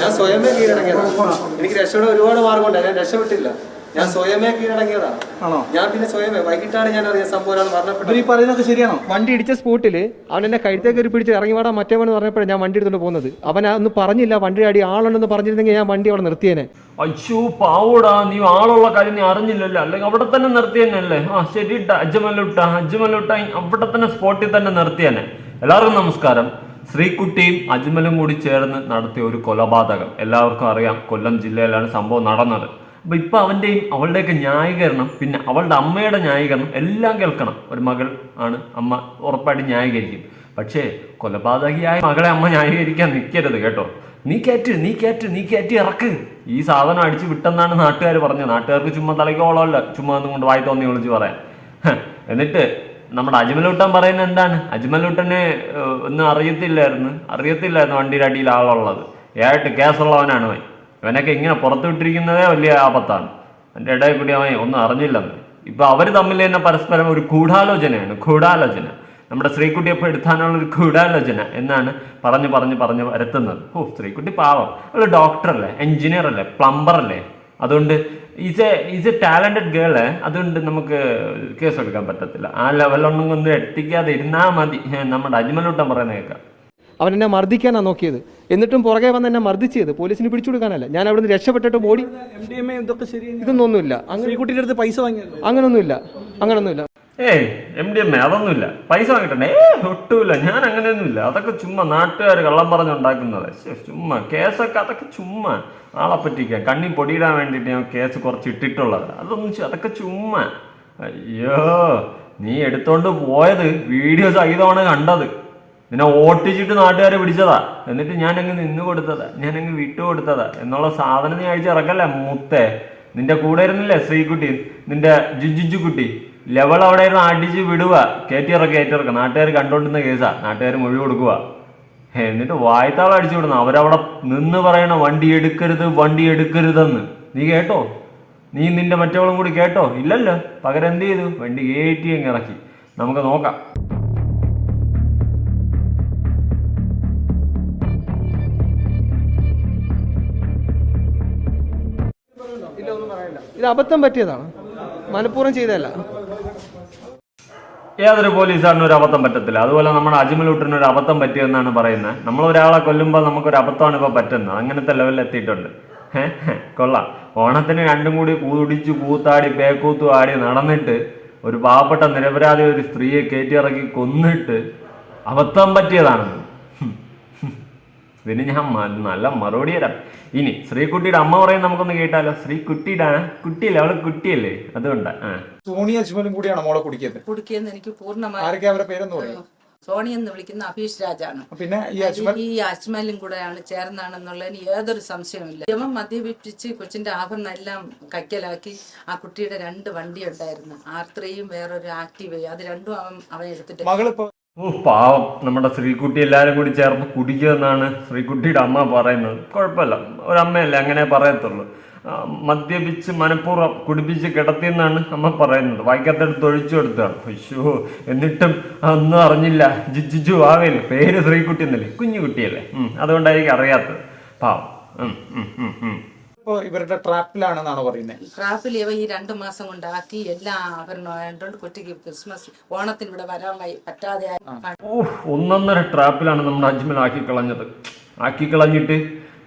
ഞാൻ സ്വയമേ കീഴടങ്ങിയതാണ് എനിക്ക് രക്ഷയുടെ ഒരുപാട് മാർഗമുണ്ട്. ഞാൻ രക്ഷപ്പെട്ടില്ല. ഞാൻ സ്വയമേ കീഴടങ്ങിയതാണ് ആണോ? ഞാൻ പിന്നെ സ്വയമേ. വൈകിട്ടാണ് ഞാൻ അറിയാൻ സംഭവം മരണപ്പെട്ടത്. ഈ പറയുന്നതൊക്കെ ശരിയാണോ? വണ്ടി ഇടിച്ച സ്പോട്ടിൽ അവൻ എന്നെ കഴുത്തേക്ക് ഒരു പിടിച്ച് ഇറങ്ങി വാടാ മറ്റേ വേണം പറഞ്ഞപ്പോഴാണ് ഞാൻ വണ്ടി എടുത്തുകൊണ്ട് പോകുന്നത്. അവൻ അന്ന് പറഞ്ഞില്ല. വണ്ടി അടി ആളുണ്ടെന്ന് പറഞ്ഞിരുന്നെങ്കിൽ ഞാൻ വണ്ടി അവിടെ നിർത്തിയേനെ. അയ്യോ പാവോടാ. നീ ആളുള്ള കാര്യം നീ അറിഞ്ഞില്ലല്ലോ. അല്ലെങ്കിൽ അവിടെ തന്നെ നിർത്തിയെന്നല്ലേ ആ ശരി ഇട്ട. അജ്മലുട്ട അജ്മലുട്ട അവിടെ തന്നെ സ്പോട്ടിൽ തന്നെ നിർത്തിയേനെ. എല്ലാവർക്കും നമസ്കാരം. ശ്രീകുട്ടിയും അജ്മലും കൂടി ചേർന്ന് നടത്തിയ ഒരു കൊലപാതകം. എല്ലാവർക്കും അറിയാം കൊല്ലം ജില്ലയിലാണ് സംഭവം നടന്നത്. അപ്പൊ ഇപ്പൊ അവന്റെയും അവളുടെയൊക്കെ ന്യായീകരണം പിന്നെ അവളുടെ അമ്മയുടെ ന്യായീകരണം എല്ലാം കേൾക്കണം. ഒരു മകൾ ആണ് അമ്മ ഉറപ്പായിട്ട് ന്യായീകരിക്കും. പക്ഷേ കൊലപാതകിയായ മകളെ അമ്മ ന്യായീകരിക്കാൻ നിൽക്കരുത് കേട്ടോ. നീ കയറ്റ് നീ കയറ്റ് നീ കയറ്റി ഇറക്ക്. ഈ സാധനം അടിച്ച് വിട്ടെന്നാണ് നാട്ടുകാർ പറഞ്ഞത്. നാട്ടുകാർക്ക് ചുമ്മാ തലയ്ക്കോളമല്ല ചുമ്മാ കൊണ്ട് വായി തോന്നി വിളിച്ച് പറയാൻ. എന്നിട്ട് നമ്മുടെ അജ്മലൂട്ടൻ പറയുന്നത് എന്താണ്? അജ്മലൂട്ടന് ഒന്നും അറിയത്തില്ലായിരുന്നു. അറിയത്തില്ലായിരുന്നു വണ്ടിയുടെ അടിയിൽ ആളുള്ളത്. ഏട്ട് കേസുള്ളവനാണ് അവൻ. ഇവനൊക്കെ ഇങ്ങനെ പുറത്തു വിട്ടിരിക്കുന്നതേ വലിയ ആപത്താണ്. എന്റെ ഇടയിൽ കൂടി അവൻ ഒന്നും അറിഞ്ഞില്ലെന്ന്. ഇപ്പൊ അവർ തമ്മിൽ തന്നെ പരസ്പരം ഒരു ഗൂഢാലോചനയാണ്. ഗൂഢാലോചന. നമ്മുടെ ശ്രീകുട്ടിയെ എടുത്താനുള്ള ഒരു ഗൂഢാലോചന എന്നാണ് പറഞ്ഞു പറഞ്ഞ് പറഞ്ഞ് വരുത്തുന്നത് ഓ ശ്രീകുട്ടി പാവം. ഡോക്ടർ ഡോക്ടറല്ലേ എഞ്ചിനീയർ അല്ലേ? പ്ലംബർ അല്ലേ? അതുകൊണ്ട് is a is a talented girl അതുകൊണ്ട് നമുക്ക് കേസ് എടുക്കാൻ പറ്റത്തില്ല. ആ ലെവലൊന്നും ഒന്നും എത്തിക്കാതെ ഇരുന്നാ മതി. നമ്മുടെ അജ്മലൂട്ടൻ പറയുന്ന കേൾക്കാം. അവൻ എന്നെ മർദ്ദിക്കാനാണ് നോക്കിയത്. എന്നിട്ടും പുറകെ വന്ന് എന്നെ മർദ്ദിച്ചത്. പോലീസിന് പിടിച്ചു കൊടുക്കാനല്ല ഞാൻ അവിടെ നിന്ന് രക്ഷപ്പെട്ടിട്ട് ഓടി. ഇതൊന്നും ഒന്നുമില്ല അങ്ങനെ പൈസ വാങ്ങിയല്ലോ അങ്ങനൊന്നുമില്ല. അങ്ങനൊന്നുമില്ല. ഏയ് എം ഡി എം എ അതൊന്നുമില്ല. പൈസ വാങ്ങിട്ടേ ഏ ഒട്ടുമില്ല. ഞാൻ അങ്ങനെയൊന്നുമില്ല. അതൊക്കെ ചുമ്മാ നാട്ടുകാർ കള്ളം പറഞ്ഞുണ്ടാക്കുന്നത് ചുമ്മാ. കേസൊക്കെ അതൊക്കെ ചുമ്മാ. ആളെ പറ്റിക്കാൻ. കണ്ണി പൊടിയിടാൻ വേണ്ടിയിട്ട് ഞാൻ കേസ് കുറച്ച് ഇട്ടിട്ടുള്ളത്. അതൊന്നും അതൊക്കെ ചുമ്മാ. അയ്യോ നീ എടുത്തോണ്ട് പോയത് വീഡിയോ സഹിതമാണ് കണ്ടത്. നിന്നെ ഓട്ടിച്ചിട്ട് നാട്ടുകാരെ പിടിച്ചതാ. എന്നിട്ട് ഞാൻ അങ്ങ് നിന്ന് കൊടുത്തതാ. ഞാൻ അങ്ങ് വിട്ടു കൊടുത്തതാ. എന്നുള്ള സാധനം നീ അഴിച്ചിറക്കല്ലേ മുത്തേ? നിന്റെ കൂടെ ഇരുന്നില്ലേ ശ്രീകുട്ടി? നിന്റെ ജുജുജു കുട്ടി ലെവൽ അവിടെ ഇരുന്ന് അടിച്ച് വിടുക. കയറ്റിയിറക്കുക കയറ്റിയിറക്കുക നാട്ടുകാർ കണ്ടോണ്ടിരുന്ന കേസാ. നാട്ടുകാർ മൊഴി കൊടുക്കുക. എന്നിട്ട് വായത്താളം അടിച്ചു വിടുന്ന അവരവിടെ നിന്ന് പറയണ വണ്ടി എടുക്കരുത് വണ്ടി എടുക്കരുതെന്ന്. നീ കേട്ടോ? നീ നിന്റെ മറ്റവളും കൂടി കേട്ടോ? ഇല്ലല്ലോ. പകരം എന്ത് ചെയ്തു? വണ്ടി കയറ്റി അങ്ങ് ഇറക്കി. നമുക്ക് നോക്കാം. ഇത് അബദ്ധം പറ്റിയതാണ്. മനഃപൂർവം ചെയ്തതല്ല. ഏതൊരു പോലീസാണ് ഒരു അബദ്ധം പറ്റത്തില്ല. അതുപോലെ നമ്മുടെ അജ്മലൂട്ടിന് ഒരു അബദ്ധം പറ്റിയെന്നാണ് പറയുന്നത്. നമ്മൾ ഒരാളെ കൊല്ലുമ്പോൾ നമുക്കൊരു അബദ്ധമാണ് ഇപ്പോൾ പറ്റുന്നത്. അങ്ങനത്തെ ലെവലിൽ എത്തിയിട്ടുണ്ട്. കൊള്ളാം. ഓണത്തിന് രണ്ടും കൂടി കൂടിച്ചു കൂത്താടി പേക്കൂത്തു ആടി നടന്നിട്ട് ഒരു പാവപ്പെട്ട നിരപരാധി ഒരു സ്ത്രീയെ കയറ്റിയിറക്കി കൊന്നിട്ട് അബദ്ധം പറ്റിയതാണെന്ന്. ഇതിന് ഞാൻ നല്ല മറുപടി തരാം ഇനി ശ്രീകുട്ടിയുടെ അമ്മ പറയും നമുക്കൊന്ന് കേട്ടാലോ? ശ്രീകുട്ടിയുടെ കുട്ടിയല്ലേ? അവൾ കുട്ടിയല്ലേ? അതുകൊണ്ടാ സോണിയ സോണി അജ്മലും കൂടിയാണ് മോളെ കുടിക്കുന്നത് കുടിക്കിയെന്ന് എനിക്ക് പൂർണമായി ആരൊക്കെ അവരുടെ പേരെന്ന് പറയും. സോണി എന്ന് വിളിക്കുന്ന അഭീഷ് രാജാണ്. പിന്നെ ഈ അജ്മൽ ഈ അജ്മലും കൂടെയാണ് ചേർന്നാണെന്നുള്ളതിന് യാതൊരു സംശയവുമില്ല. ഇവൻ മദ്യപിപ്പിച്ച് കൊച്ചിന്റെ ആഭരണം എല്ലാം കയ്ക്കലാക്കി ആ കുട്ടിയുടെ രണ്ട് വണ്ടി ഉണ്ടായിരുന്നു ആർ ത്രീയും വേറൊരു ആക്റ്റീവ് അത് രണ്ടും അവൻ അവൻ എടുത്തിട്ട് മകളിപ്പോ ഓ പാവം. നമ്മുടെ ശ്രീകുട്ടി എല്ലാവരും കൂടി ചേർന്ന് കുടിക്കുമെന്നാണ് ശ്രീകുട്ടിയുടെ അമ്മ പറയുന്നത്. കുഴപ്പമില്ല. ഒരമ്മയല്ലേ അങ്ങനെ പറയത്തുള്ളൂ. മദ്യപിച്ച് മനഃപൂർവം കുടിപ്പിച്ച് കിടത്തിയെന്നാണ് അമ്മ പറയുന്നത്. വായിക്കാത്തടുത്ത് ഒഴിച്ചു കൊടുത്താണ് അയ്യോ എന്നിട്ടും ഒന്നും അറിഞ്ഞില്ല. ജിജിജു ആവേൽ. പേര് ശ്രീകുട്ടി എന്നല്ലേ? കുഞ്ഞു കുട്ടിയല്ലേ അതുകൊണ്ടായിരിക്കും അറിയാത്തത്. പാവം. ഇപ്പൊ ഇവരുടെ ട്രാപ്പിലാണെന്നാണ് പറയുന്നത് ട്രാപ്പിൽ ഇവ ഈ രണ്ടു മാസം കൊണ്ടാക്കി എല്ലാ ആഭരണമായതുകൊണ്ട് കുട്ടിക്ക് ക്രിസ്മസ് ഓണത്തിന് ഇവിടെ വരാൻ വൈ- പറ്റാതെ ആയി. ഓ ഒന്നൊന്നര ട്രാപ്പിലാണ് നമ്മുടെ അജ്മൽ ആക്കി കളഞ്ഞത്. ആക്കി കളഞ്ഞിട്ട്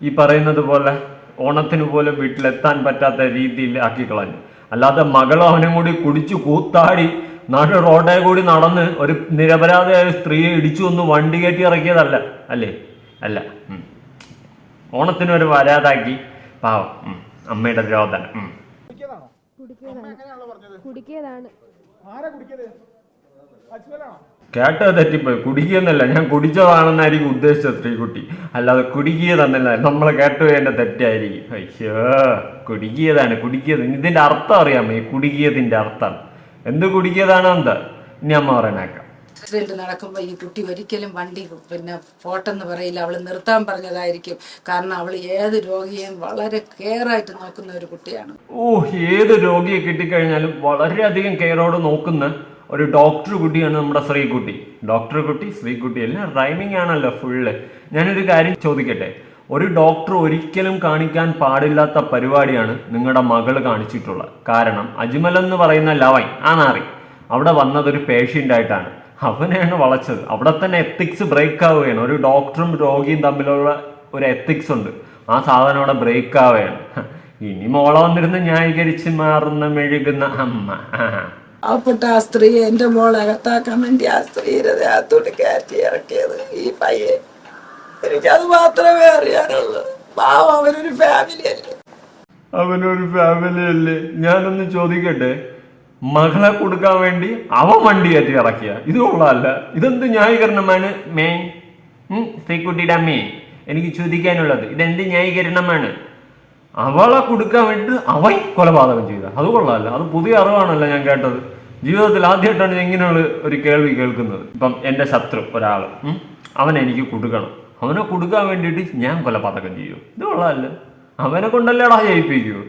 ഈ പറയുന്നത് പോലെ ഓണത്തിന് പോലും വീട്ടിലെത്താൻ പറ്റാത്ത രീതിയിൽ ആക്കി കളഞ്ഞു. അല്ലാതെ മകളും അവനും കൂടി കുടിച്ചു കൂത്താടി നാട് റോഡേ കൂടി നടന്ന് ഒരു നിരപരാധിയായ സ്ത്രീയെ ഇടിച്ചു ഒന്ന് വണ്ടി കയറ്റി ഇറക്കിയതല്ല. അല്ലേ? അല്ല. ഓണത്തിന് ഒരു വരാതാക്കി. പാവം. ഉം. അമ്മയുടെ ഉം. കുടിക്കിയതാണ് കേട്ടത് തെറ്റിപ്പോയി. കുടിക്കുന്നല്ല ഞാൻ കുടിച്ചതാണെന്നായിരിക്കും ഉദ്ദേശിച്ചത് സ്ത്രീകുട്ടി അല്ലാതെ കുടിക്കിയതെന്നല്ല. നമ്മൾ കേട്ടു എന്റെ തെറ്റായിരിക്കും. അയ്യോ കുടിക്കിയതാണ് കുടിക്കിയത്. ഇതിന്റെ അർത്ഥം അറിയാമോ? ഈ കുടുക്കിയതിന്റെ അർത്ഥം. എന്ത് കുടിക്കിയതാണ് എന്താ ഇനി അമ്മ പറയാനാക്കാം. ആക്സിഡന്റ് നടക്കുമ്പോൾ ഈ കുട്ടി ഒരിക്കലും വണ്ടി പിന്നെ പോട്ടെന്ന് പറയില്ല. അവൾ നിർത്താൻ പറഞ്ഞതായിരിക്കും. കാരണം അവൾ ഏത് രോഗിയെയും വളരെ കെയർ ആയിട്ട് നോക്കുന്ന ഒരു കുട്ടിയാണ്. ഓ ഏത് രോഗിയെ കിട്ടിക്കഴിഞ്ഞാലും വളരെയധികം കെയറോട് നോക്കുന്ന ഒരു ഡോക്ടർ കുട്ടിയാണ് നമ്മുടെ ശ്രീകുട്ടി. ഡോക്ടർ കുട്ടി ശ്രീകുട്ടി എല്ലാം റൈമിംഗ് ആണല്ലോ ഫുള്ള് ഞാനൊരു കാര്യം ചോദിക്കട്ടെ? ഒരു ഡോക്ടർ ഒരിക്കലും കാണിക്കാൻ പാടില്ലാത്ത പരിപാടിയാണ് നിങ്ങളുടെ മകൾ കാണിച്ചിട്ടുള്ളത്. കാരണം അജ്മൽ എന്ന് പറയുന്ന ലവൻ ആ നാറി അവിടെ വന്നത് ഒരു പേഷ്യന്റ് ആയിട്ടാണ്. അവനെയാണ് വളച്ചത്. അവിടെ തന്നെ എത്തിക്സ് ബ്രേക്ക് ആവുകയാണ്. ഒരു ഡോക്ടറും രോഗിയും തമ്മിലുള്ള ഒരു എത്തിക്സ് ഉണ്ട്. ആ സാധനം അവിടെ ബ്രേക്ക് ആവുകയാണ്. ഇനി മോളെ വന്നിരുന്ന് ന്യായീകരിച്ച് മാറുന്ന മെഴുകുന്ന അമ്മ. അവപ്പെട്ട പാവപ്പെട്ട ആ സ്ത്രീ എന്റെ മോൾ അകത്താക്കാൻ വേണ്ടി ആ സ്ത്രീ ഹൃദയത്തോട്ട് കയറ്റി ഇറക്കിയത്. ഈ പയ്യെ. എനിക്കത് മാത്രമേ അറിയാനുള്ളൂ. പാവം ഫാമിലി അല്ലേ? അവനൊരു ഫാമിലി അല്ലേ? ഞാനൊന്ന് ചോദിക്കട്ടെ? മകളെ കൊടുക്കാൻ വേണ്ടി അവൻ വണ്ടി കയറ്റി ഇറക്കിയ. ഇത് കൊള്ളാല്ല. ഇതെന്ത് ന്യായീകരണമാണ്? മേ. സ്ത്രീക്കുട്ടിയുടെ അമ്മേ എനിക്ക് ചോദിക്കാനുള്ളത്. ഇതെന്ത് ന്യായീകരണമാണ്? അവളെ കൊടുക്കാൻ വേണ്ടി അവൻ കൊലപാതകം ചെയ്ത. അത് കൊള്ളാല്ല. അത് പുതിയ അറിവാണല്ലോ ഞാൻ കേട്ടത്. ജീവിതത്തിൽ ആദ്യമായിട്ടാണ് എങ്ങനെയുള്ള ഒരു കേൾവി കേൾക്കുന്നത്. ഇപ്പം എന്റെ ശത്രു ഒരാൾ അവനെ എനിക്ക് കൊടുക്കണം. അവനെ കൊടുക്കാൻ വേണ്ടിയിട്ട് ഞാൻ കൊലപാതകം ചെയ്യും. ഇത് കൊള്ളാല്ല. അവനെ കൊണ്ടല്ലേടാ ജയിപ്പിക്കൂ.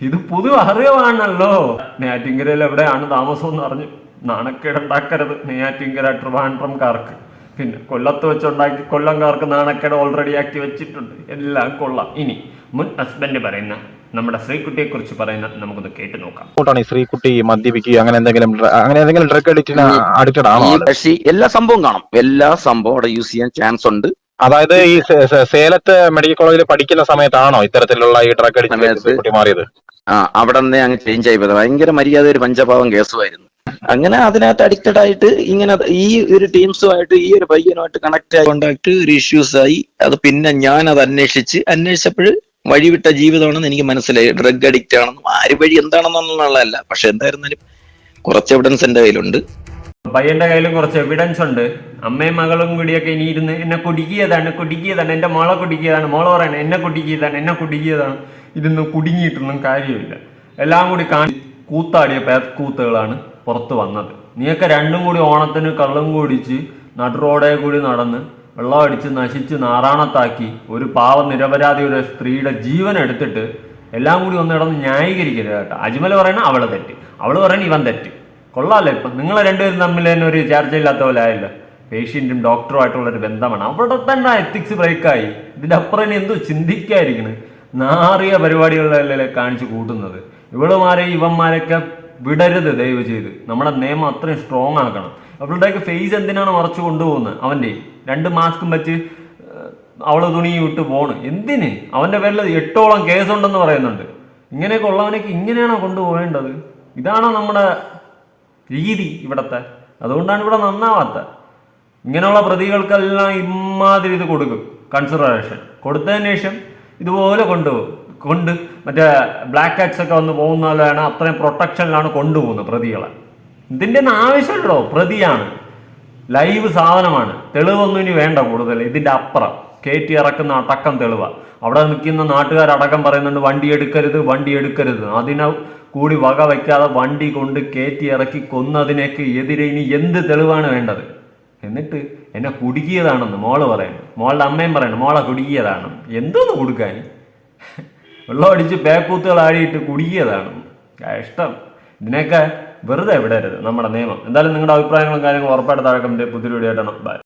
ഇത് പുതു അറിവാണല്ലോ. നെയ്യാറ്റിങ്കരയിൽ എവിടെയാണ് താമസം എന്ന് അറിഞ്ഞു നാണക്കേടുണ്ടാക്കരുത്. നെയ്യാറ്റിങ്കര ട്രിവാൻഡ്രംകാർക്ക് പിന്നെ കൊല്ലത്ത് വെച്ചുണ്ടാക്കി കൊല്ലംകാർക്ക് നാണക്കേട് ഓൾറെഡി ആക്കി വെച്ചിട്ടുണ്ട് എല്ലാം കൊള്ളാം. ഇനി മുൻ ഹസ്ബൻഡ് പറയുന്ന നമ്മുടെ ശ്രീകുട്ടിയെ കുറിച്ച് പറയുന്ന നമുക്കൊന്ന് കേട്ടു നോക്കാം. ഈ ശ്രീകുട്ടി മദ്യപിക്കുക അങ്ങനെ എന്തെങ്കിലും അങ്ങനെ എന്തെങ്കിലും ഡ്രഗ് അഡിക്റ്റിന് അഡിക്റ്റഡ് ആണോ? എല്ലാ സംഭവം കാണാം. എല്ലാ സംഭവം അവിടെ യൂസ് ചെയ്യാൻ ചാൻസ് ഉണ്ട്. അതായത് ഈ സേലത്ത് മെഡിക്കൽ കോളേജിൽ പഠിക്കുന്ന സമയത്താണോ ഇത്തരത്തിലുള്ള ഈ ഡ്രഗ് ശ്രീകുട്ടി മാറിയത് ആ അവിടെ നിന്ന് അങ്ങ് ചേഞ്ച് ആയി പോയത്. ഭയങ്കര മര്യാദ ഒരു പഞ്ചഭാവം കേസുമായിരുന്നു. അങ്ങനെ അതിനകത്ത് അഡിക്റ്റഡ് ആയിട്ട് ഇങ്ങനെ ഈ ഒരു ടീംസുമായിട്ട് ഈ ഒരു പയ്യനുമായിട്ട് കണക്ട് ആയി. കോണ്ടാക്ട് ഒരു ഇഷ്യൂസ് ആയി. അത് പിന്നെ ഞാൻ അത് അന്വേഷിച്ച് അന്വേഷിച്ചപ്പോൾ വഴിവിട്ട ജീവിതമാണെന്ന് എനിക്ക് മനസ്സിലായി. ഡ്രഗ് അഡിക്റ്റ് ആണെന്നും ആര് വഴി എന്താണെന്നുള്ളതല്ല. പക്ഷെ എന്തായിരുന്നാലും കുറച്ച് എവിഡൻസ് എന്റെ കയ്യിലുണ്ട്. പയ്യന്റെ കയ്യിലും കുറച്ച് എവിഡൻസ് ഉണ്ട്. അമ്മയും മകളും കൂടിയൊക്കെ ഇനി ഇരുന്ന് എന്നെ കുടുക്കിയതാണ് കുടുക്കിയതാണ്. എന്റെ മോളെ കുടുക്കിയതാണ്. മോളെ പറയണേ എന്നെ കുടുക്കിയതാണ് എന്നെ കുടുക്കിയതാണ്. ഇരുന്ന് കുടുങ്ങിയിട്ടൊന്നും കാര്യമില്ല. എല്ലാം കൂടി കാണി കൂത്താടിയ പേക്കൂത്തുകളാണ് പുറത്ത് വന്നത്. നീയൊക്കെ രണ്ടും കൂടി ഓണത്തിന് കള്ളും കുടിച്ച് നടുറോഡേ കൂടി നടന്ന് വെള്ളം അടിച്ച് നശിച്ച് നാറാണത്താക്കി ഒരു പാവ ഒരു സ്ത്രീയുടെ ജീവൻ എടുത്തിട്ട് എല്ലാം കൂടി ഒന്ന് കിടന്ന് ന്യായീകരിക്കരുത് കേട്ടോ. അജ്മൽ പറയണ അവൾ തെറ്റ്. അവൾ പറയണ ഇവൻ തെറ്റ്. കൊള്ളാമല്ലോ ഇപ്പം നിങ്ങൾ രണ്ടുപേരും തമ്മിൽ തന്നെ ഒരു ചർച്ചയില്ലാത്ത പോലെ ആയല്ലോ. പേഷ്യന്റും ഡോക്ടറുമായിട്ടുള്ളൊരു ഒരു ബന്ധമാണ്. അവിടെ തന്നെ എത്തിക്സ് ബ്രേക്കായി ഇതിന്റെ അപ്പുറം എന്തോ ചിന്തിക്കായിരിക്കണ് നാറിയ പരിപാടികളിലല്ലേ കാണിച്ചു കൂട്ടുന്നത്. ഇവളുമാരെ ഇവന്മാരൊക്കെ വിടരുത് ദയവ് ചെയ്ത്. നമ്മുടെ നിയമം അത്രയും സ്ട്രോങ് ആക്കണം. അവളുടെയൊക്കെ ഫേസ് എന്തിനാണ് മറച്ചു കൊണ്ടുപോകുന്നത്? അവന്റെ രണ്ട് മാസ്കും വെച്ച് അവൾ തുണി വിട്ട് പോണ്. എന്തിന്? അവന്റെ പേരിൽ എട്ടോളം കേസുണ്ടെന്ന് പറയുന്നുണ്ട്. ഇങ്ങനെയൊക്കെ ഉള്ളവനൊക്കെ ഇങ്ങനെയാണോ കൊണ്ടുപോകേണ്ടത്? ഇതാണോ നമ്മുടെ രീതി ഇവിടത്തെ. അതുകൊണ്ടാണ് ഇവിടെ നന്നാവാത്ത. ഇങ്ങനെയുള്ള പ്രതികൾക്കെല്ലാം ഇമാതിരി ഇത് കൊടുക്കും. കൺസിഡറേഷൻ കൊടുത്തതിന് ശേഷം ഇതുപോലെ കൊണ്ടുപോകും. കൊണ്ട് മറ്റേ ബ്ലാക്ക് ആക്സ് ഒക്കെ വന്ന് പോകുന്ന അത്രയും പ്രൊട്ടക്ഷനിലാണ് കൊണ്ടുപോകുന്നത് പ്രതികളെ. ഇതിന്റെ ഒന്നും ആവശ്യമുണ്ടോ പ്രതിയാണ്. ലൈവ് സാധനമാണ്. തെളിവൊന്നും ഇനി വേണ്ട കൂടുതൽ. ഇതിന്റെ അപ്പുറം. കയറ്റി ഇറക്കുന്ന അടക്കം തെളിവാണ് അവിടെ നിൽക്കുന്ന നാട്ടുകാരടക്കം പറയുന്നുണ്ട് വണ്ടി എടുക്കരുത് വണ്ടി എടുക്കരുത്. അതിനെ കൂടി വക വയ്ക്കാതെ വണ്ടി കൊണ്ട് കയറ്റി ഇറക്കി കൊന്നതിനേക്ക് എതിരെ ഇനി എന്ത് തെളിവാണ് വേണ്ടത്? എന്നിട്ട് എന്നെ കുടുക്കിയതാണെന്ന് മോൾ പറയുന്നു മോളുടെ അമ്മയും പറയുന്നു മോളെ കുടുക്കിയതാണ് എന്തോന്ന് കൊടുക്കാൻ? വെള്ളം അടിച്ച് പേക്കൂത്തുകൾ ആടിയിട്ട് കുടുക്കിയതാണ്. ഇഷ്ടം. ഇതിനൊക്കെ വെറുതെ വിടരുത് നമ്മുടെ നിയമം. എന്തായാലും നിങ്ങളുടെ അഭിപ്രായങ്ങളും കാര്യങ്ങളും ഉറപ്പായിട്ട് താഴെ കമന്റ് പുതിയ വീഡിയോ ആയിട്ടാണ് ബൈ